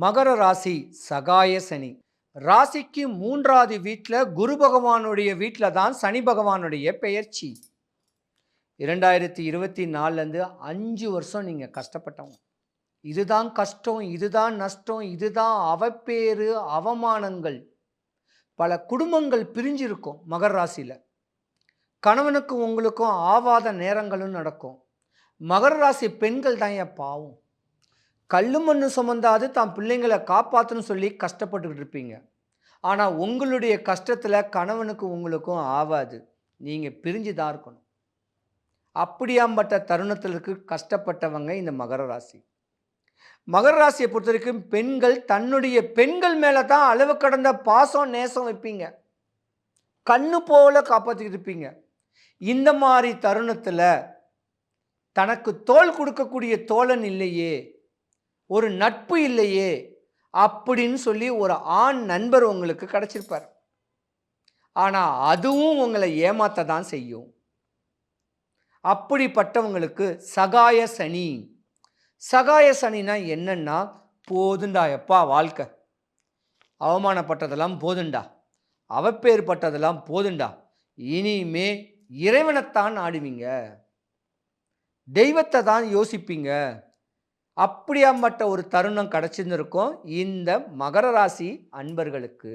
மகர ராசி சகாய சனி. ராசிக்கு மூன்றாவது வீட்டில் குரு பகவானுடைய வீட்டில் தான் சனி பகவானுடைய பெயர்ச்சி. இரண்டாயிரத்தி இருபத்தி நாலுலேருந்து அஞ்சு வருஷம் நீங்கள் கஷ்டப்பட்டவங்க. இதுதான் கஷ்டம் இதுதான் நஷ்டம் இதுதான் அவப்பேறு அவமானங்கள். பல குடும்பங்கள் பிரிஞ்சிருக்கும் மகர ராசியில். கணவனுக்கும் உங்களுக்கும் ஆவாத நேரங்களும் நடக்கும். மகர ராசி பெண்கள் தான் ஏன் பாவம். கல்லு மண்ணு சுமந்தாது தான் பிள்ளைங்களை காப்பாற்றணும்னு சொல்லி கஷ்டப்பட்டுக்கிட்டு இருப்பீங்க. ஆனால் உங்களுடைய கஷ்டத்தில் கணவனுக்கு உங்களுக்கும் ஆவாது. நீங்கள் பிரிஞ்சு தான் இருக்கணும். அப்படியாம்பட்ட தருணத்திற்கு கஷ்டப்பட்டவங்க இந்த மகர ராசி. மகர ராசியை பொறுத்த வரைக்கும் பெண்கள் தன்னுடைய பெண்கள் மேலே தான் அளவு கடந்த பாசம் நேசம் வைப்பீங்க. கண்ணு போல காப்பாற்றிக்கிட்டு இருப்பீங்க. இந்த மாதிரி தருணத்தில் தனக்கு தோல் கொடுக்கக்கூடிய தோழன் இல்லையே. ஒரு நட்பு இல்லையே அப்படின்னு சொல்லி ஒரு ஆண் நண்பர் உங்களுக்கு கிடச்சிருப்பார். ஆனால் அதுவும் உங்களை ஏமாத்த தான் செய்யும். அப்படிப்பட்டவங்களுக்கு சகாய சனி. சகாய சனினா என்னன்னா போதுண்டா எப்பா வாழ்க்கை. அவமானப்பட்டதெல்லாம் போதுண்டா. அவப்பேற்பட்டதெல்லாம் போதுண்டா. இனிமே இறைவனைத்தான் ஆடுவீங்க. தெய்வத்தை தான் யோசிப்பீங்க. அப்படியாம்பட்ட ஒரு தருணம் கிடச்சிருந்துருக்கும் இந்த மகர ராசி அன்பர்களுக்கு.